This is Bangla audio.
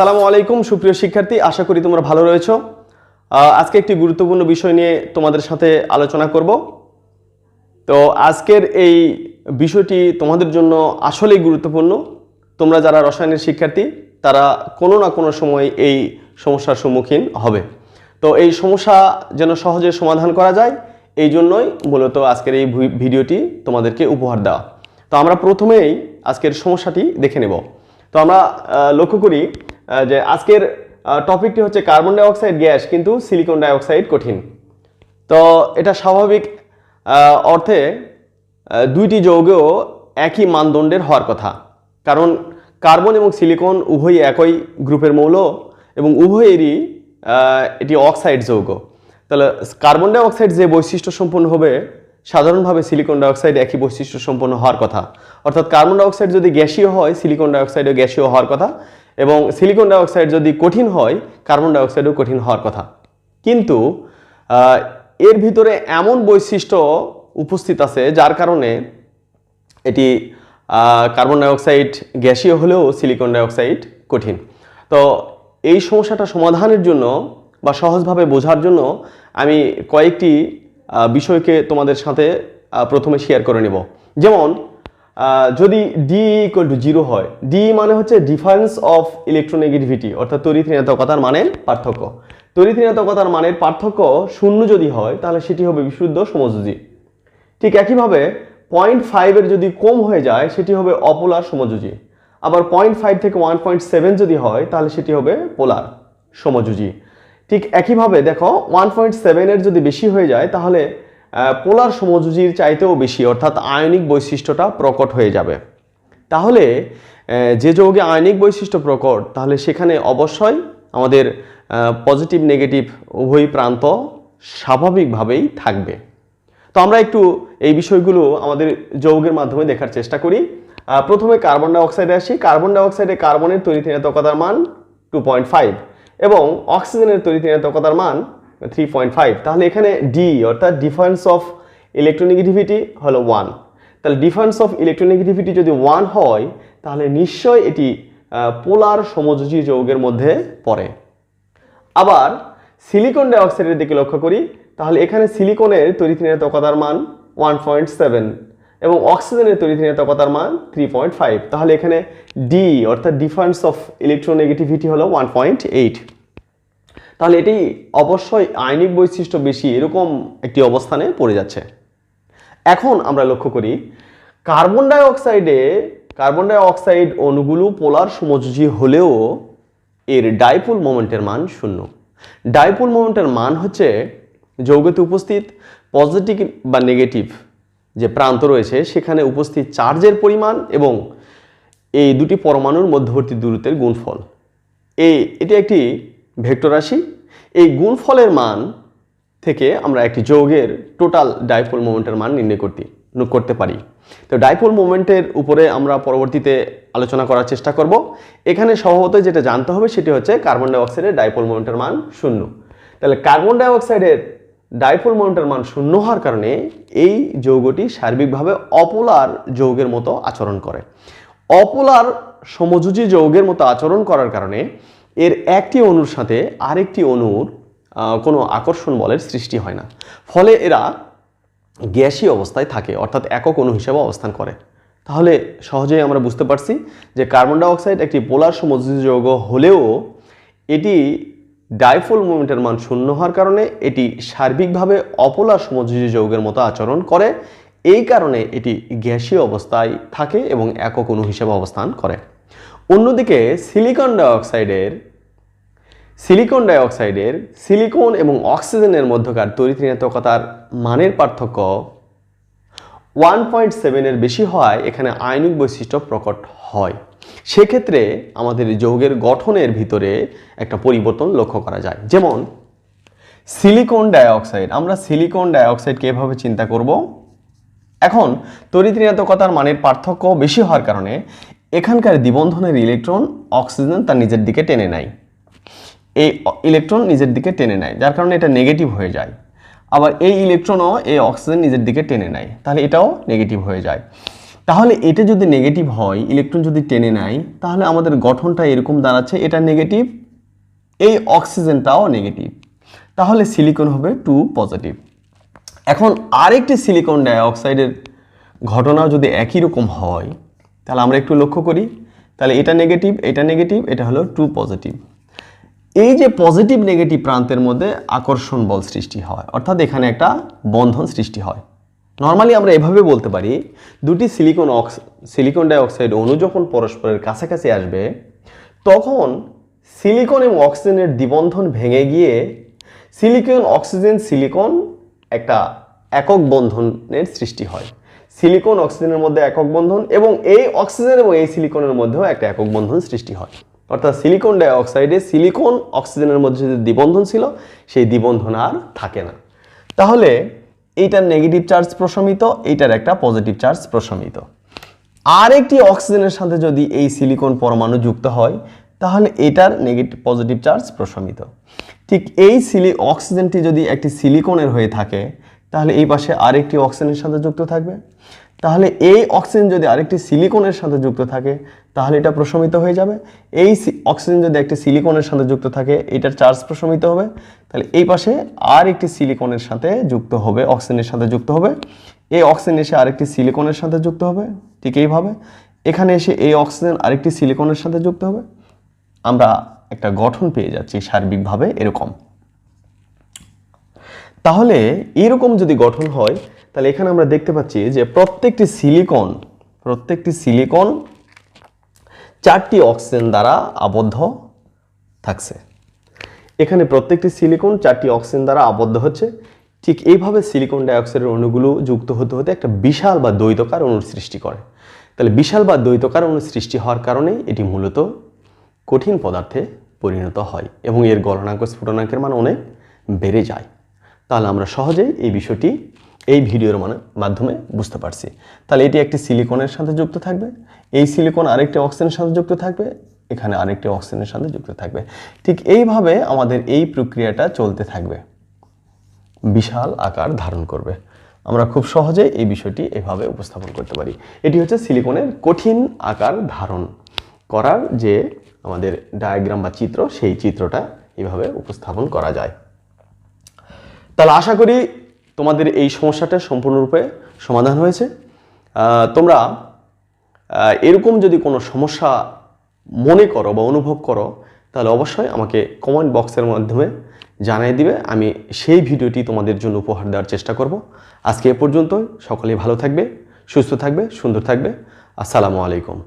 আসসালামু আলাইকুম, সুপ্রিয় শিক্ষার্থী। আশা করি তোমরা ভালো রয়েছো। আজকে একটি গুরুত্বপূর্ণ বিষয় নিয়ে তোমাদের সাথে আলোচনা করব। তো আজকের এই বিষয়টি তোমাদের জন্য আসলেই গুরুত্বপূর্ণ। তোমরা যারা রসায়নের শিক্ষার্থী, তারা কোনো না কোনো সময় এই সমস্যার সম্মুখীন হবে। তো এই সমস্যা যেন সহজে সমাধান করা যায়, এই জন্যই মূলত আজকের এই ভিডিওটি তোমাদেরকে উপহার দেওয়া। তো আমরা প্রথমেই আজকের সমস্যাটি দেখে নেব। তো আমরা লক্ষ্য করি যে আজকের টপিকটি হচ্ছে কার্বন ডাইঅক্সাইড গ্যাস কিন্তু সিলিকন ডাইঅক্সাইড কঠিন। তো এটা স্বাভাবিক অর্থে দুইটি যৌগও একই মানদণ্ডের হওয়ার কথা। কারণ কার্বন এবং সিলিকন উভয়ই একই গ্রুপের মৌল এবং উভয়েরই এটি অক্সাইড যৌগ। তাহলে কার্বন ডাইঅক্সাইড যে বৈশিষ্ট্য সম্পন্ন হবে, সাধারণভাবে সিলিকন ডাইঅক্সাইড একই বৈশিষ্ট্য সম্পন্ন হওয়ার কথা। অর্থাৎ কার্বন ডাইঅক্সাইড যদি গ্যাসীয় হয়, সিলিকন ডাইঅক্সাইডও গ্যাসীয় হওয়ার কথা। এবং সিলিকন ডাইঅক্সাইড যদি কঠিন হয় কার্বন ডাইঅক্সাইডও কঠিন হওয়ার কথা। কিন্তু এর ভিতরে এমন বৈশিষ্ট্য উপস্থিত আছে যার কারণে এটি কার্বন ডাইঅক্সাইড গ্যাসীয় হলেও সিলিকন ডাইঅক্সাইড কঠিন। তো এই সমস্যাটা সমাধানের জন্য বা সহজভাবে বোঝার জন্য আমি কয়েকটি বিষয়কে তোমাদের সাথে প্রথমে শেয়ার করে নেব। যেমন যদি ডি ইকুয়াল টু জিরো হয় ডি মানে হচ্ছে ডিফারেন্স অফ ইলেকট্রোনেগেটিভিটি অর্থাৎ তড়িৎ মানের পার্থক্য। তড়িৎ মানের পার্থক্য শূন্য যদি হয়, তাহলে সেটি হবে বিশুদ্ধ সমযোজী। ঠিক একইভাবে পয়েন্ট ফাইভের যদি কম হয়ে যায়, সেটি হবে অপোলার সমযোজী। আবার পয়েন্ট ফাইভ থেকে ওয়ান পয়েন্ট সেভেন যদি হয়, তাহলে সেটি হবে পোলার সমযোজী। ঠিক একইভাবে দেখো ওয়ান পয়েন্ট সেভেনের যদি বেশি হয়ে যায়, তাহলে পোলার সমযোজীর চাইতেও বেশি, অর্থাৎ আয়নিক বৈশিষ্ট্যটা প্রকট হয়ে যাবে। তাহলে যে যৌগে আয়নিক বৈশিষ্ট্য প্রকট, তাহলে সেখানে অবশ্যই আমাদের পজিটিভ নেগেটিভ উভয় প্রান্ত স্বাভাবিকভাবেই থাকবে। তো আমরা একটু এই বিষয়গুলো আমাদের যৌগের মাধ্যমে দেখার চেষ্টা করি। প্রথমে কার্বন ডাইঅক্সাইডে আসি। কার্বন ডাইঅক্সাইডে কার্বনের তড়িৎ ঋণাত্মকতার মান টু পয়েন্ট ফাইভ এবং অক্সিজেনের তড়িৎ ঋণাত্মকতার মান থ্রি পয়েন্ট ফাইভ তাহলে এখানে ডি অর্থাৎ ডিফারেন্স অফ ইলেকট্রোনেগেটিভিটি হলো ওয়ান তাহলে ডিফারেন্স অফ ইলেকট্রোনেগেটিভিটি যদি ওয়ান হয়, তাহলে নিশ্চয় এটি পোলার সমযোজী যৌগের মধ্যে পড়ে। আবার সিলিকন ডাইঅক্সাইডের দিকে লক্ষ্য করি, তাহলে এখানে সিলিকনের তড়িৎ ঋণাত্মকতার মান ওয়ান পয়েন্ট সেভেন এবং অক্সিজেনের তড়িৎ ঋণাত্মকতার মান থ্রি পয়েন্ট ফাইভ তাহলে এখানে ডি অর্থাৎ ডিফারেন্স অফ ইলেকট্রোনেগেটিভিটি হলো ওয়ান পয়েন্ট এইট তাহলে এটি অবশ্যই আইনিক বৈশিষ্ট্য বেশি এরকম একটি অবস্থানে পড়ে যাচ্ছে। এখন আমরা লক্ষ্য করি, কার্বন ডাই অক্সাইডে কার্বন ডাই অক্সাইড অণুগুলো পোলার সমযোজী হলেও এর ডাইপোল মোমেন্টের মান শূন্য। ডাইপোল মোমেন্টের মান হচ্ছে যৌগতে উপস্থিত পজিটিভ বা নেগেটিভ যে প্রান্ত রয়েছে, সেখানে উপস্থিত চার্জের পরিমাণ এবং এই দুটি পরমাণুর মধ্যবর্তী দূরত্বের গুণফল। এই এটি একটি ভেক্টর রাশি। এই গুণফলের মান থেকে আমরা একটি যৌগের টোটাল ডাইপোল মোমেন্টের মান নির্ণয় করতে করতে পারি। তো ডাইপোল মোমেন্টের উপরে আমরা পরবর্তীতে আলোচনা করার চেষ্টা করব। এখানে স্বভাবত যেটা জানতে হবে সেটি হচ্ছে কার্বন ডাইঅক্সাইডের ডাইপোল মোমেন্টের মান শূন্য। তাহলে কার্বন ডাইঅক্সাইডের ডাইপোল মোমেন্টের মান শূন্য হওয়ার কারণে এই যৌগটি সার্বিকভাবে অপোলার যৌগের মতো আচরণ করে। অপোলার সমযোজী যৌগের মতো আচরণ করার কারণে এর একটি অণুর সাথে আরেকটি অণুর কোনো আকর্ষণ বলের সৃষ্টি হয় না। ফলে এরা গ্যাসীয় অবস্থায় থাকে, অর্থাৎ একক অণু হিসেবে অবস্থান করে। তাহলে সহজেই আমরা বুঝতে পারছি যে কার্বন ডাইঅক্সাইড একটি পোলার যৌগ হলেও এটি ডাইফোল মুভমেন্টের মান শূন্য হওয়ার কারণে এটি সার্বিকভাবে অপোলার সমযোজী যৌগের মতো আচরণ করে এই কারণে এটি গ্যাসীয় অবস্থায় থাকে এবং একক অণু হিসেবে অবস্থান করে। অন্যদিকে সিলিকন ডাইঅক্সাইডের সিলিকন ডাইঅক্সাইডের সিলিকন এবং অক্সিজেনের মধ্যকার তড়িৎ ঋণাত্মকতার মানের পার্থক্য ওয়ান পয়েন্ট সেভেনের বেশি হওয়ায় এখানে আয়নিক বৈশিষ্ট্য প্রকট হয়। সেক্ষেত্রে আমাদের যৌগের গঠনের ভিতরে একটা পরিবর্তন লক্ষ্য করা যায়। যেমন সিলিকন ডাইঅক্সাইড আমরা সিলিকন ডাইঅক্সাইডকে এভাবে চিন্তা করব। এখন তড়িৎ মানের পার্থক্য বেশি হওয়ার কারণে এখানকার দ্বিবন্ধনের ইলেকট্রন অক্সিজেন তার নিজের দিকে টেনে নেয়। এই ইলেকট্রন নিজের দিকে টেনে নেয়, যার কারণে এটা নেগেটিভ হয়ে যায়। আবার এই ইলেকট্রনও এই অক্সিজেন নিজের দিকে টেনে নেয়, তাহলে এটাও নেগেটিভ হয়ে যায়। তাহলে এটা যদি নেগেটিভ হয় ইলেকট্রন যদি টেনে নেয়, তাহলে আমাদের গঠনটা এরকম দাঁড়াচ্ছে, এটা নেগেটিভ এই অক্সিজেনটাও নেগেটিভ তাহলে সিলিকন হবে টু পজিটিভ এখন আরেকটি সিলিকন ডাইঅক্সাইডের ঘটনাও যদি একই রকম হয়, তাহলে আমরা একটু লক্ষ্য করি। তাহলে এটা নেগেটিভ এটা নেগেটিভ এটা হলো টু পজিটিভ এই যে পজিটিভ নেগেটিভ প্রান্তের মধ্যে আকর্ষণ বল সৃষ্টি হয়, অর্থাৎ এখানে একটা বন্ধন সৃষ্টি হয়। নর্মালি আমরা এভাবে বলতে পারি, দুটি সিলিকন অক্স সিলিকন ডাইঅক্সাইড অণু যখন পরস্পরের কাছাকাছি আসবে, তখন সিলিকন এবং অক্সিজেনের দ্বিবন্ধন ভেঙে গিয়ে সিলিকন অক্সিজেন সিলিকন একটা একক বন্ধনের সৃষ্টি হয়। সিলিকন অক্সিজেনের মধ্যে একক বন্ধন এবং এই অক্সিজেন এবং এই সিলিকনের মধ্যেও একটা একক বন্ধন সৃষ্টি হয়। অর্থাৎ সিলিকন ডাইঅক্সাইডে সিলিকন অক্সিজেনের মধ্যে যে দ্বিবন্ধন ছিল, সেই দ্বিবন্ধন আর থাকে না। তাহলে এইটার নেগেটিভ চার্জ প্রশমিত, এইটার একটা পজিটিভ চার্জ প্রশমিত। আরেকটি অক্সিজেনের সাথে যদি এই সিলিকন পরমাণু যুক্ত হয় তাহলে এটার নেগেটিভ পজিটিভ চার্জ প্রশমিত। ঠিক এই সিলি অক্সিজেনটি যদি একটি সিলিকনের হয়ে থাকে, তাহলে এই পাশে আরেকটি অক্সিজেনের সাথে যুক্ত থাকবে। তাহলে এই অক্সিজেন যদি আরেকটি সিলিকনের সাথে যুক্ত থাকে, তাহলে এটা প্রশমিত হয়ে যাবে। এই অক্সিজেন যদি একটি সিলিকনের সাথে যুক্ত থাকে, এটার চার্জ প্রশমিত হবে। তাহলে এই পাশে আর একটি সিলিকনের সাথে যুক্ত হবে অক্সিজেনের সাথে যুক্ত হবে। এই অক্সিজেন এসে আরেকটি সিলিকনের সাথে যুক্ত হবে, ঠিক এইভাবে। এখানে এসে এই অক্সিজেন আরেকটি সিলিকনের সাথে যুক্ত হবে। আমরা একটা গঠন পেয়ে যাচ্ছি সার্বিকভাবে এরকম। তাহলে এরকম যদি গঠন হয়, তাহলে এখানে আমরা দেখতে পাচ্ছি যে প্রত্যেকটি সিলিকন প্রত্যেকটি সিলিকন চারটি অক্সিজেন দ্বারা আবদ্ধ থাকছে। এখানে প্রত্যেকটি সিলিকন চারটি অক্সিজেন দ্বারা আবদ্ধ হচ্ছে। ঠিক এইভাবে সিলিকন ডাইঅক্সাইডের অণুগুলো যুক্ত হতে হতে একটা বিশাল বা দ্বৈতকার অণুর সৃষ্টি করে। তাহলে বিশাল বা দ্বৈতকার অণু সৃষ্টি হওয়ার কারণে এটি মূলত কঠিন পদার্থে পরিণত হয় এবং এর গলনাঙ্ক স্ফুটনাঙ্কের মান অনেক বেড়ে যায়। তাহলে আমরা সহজেই এই বিষয়টি এই ভিডিওর মানে মাধ্যমে বুঝতে পারছি। তাহলে এটি একটি সিলিকনের সাথে যুক্ত থাকবে, এই সিলিকন আরেকটি অক্সিজেনের সাথে যুক্ত থাকবে, এখানে আরেকটি অক্সিজেনের সাথে যুক্ত থাকবে। ঠিক এইভাবে আমাদের এই প্রক্রিয়াটা চলতে থাকবে। বিশাল আকার ধারণ করবে। আমরা খুব সহজে এই বিষয়টি এভাবে উপস্থাপন করতে পারি। এটি হচ্ছে সিলিকনের কঠিন আকার ধারণ করার যে আমাদের ডায়াগ্রাম বা চিত্র, সেই চিত্রটা এভাবে উপস্থাপন করা যায়। তাহলে আশা করি তোমাদের এই সমস্যাটা সম্পূর্ণরূপে সমাধান হয়েছে। তোমরা এরকম যদি কোনো সমস্যা মনে করো বা অনুভব করো, তাহলে অবশ্যই আমাকে কমেন্ট বক্সের মাধ্যমে জানিয়ে দিবে। আমি সেই ভিডিওটি তোমাদের জন্য উপহার দেওয়ার চেষ্টা করব। আজকে এ পর্যন্ত সকলেই ভালো থাকবে, সুস্থ থাকবে, সুন্দর থাকবে। আসসালামু আলাইকুম।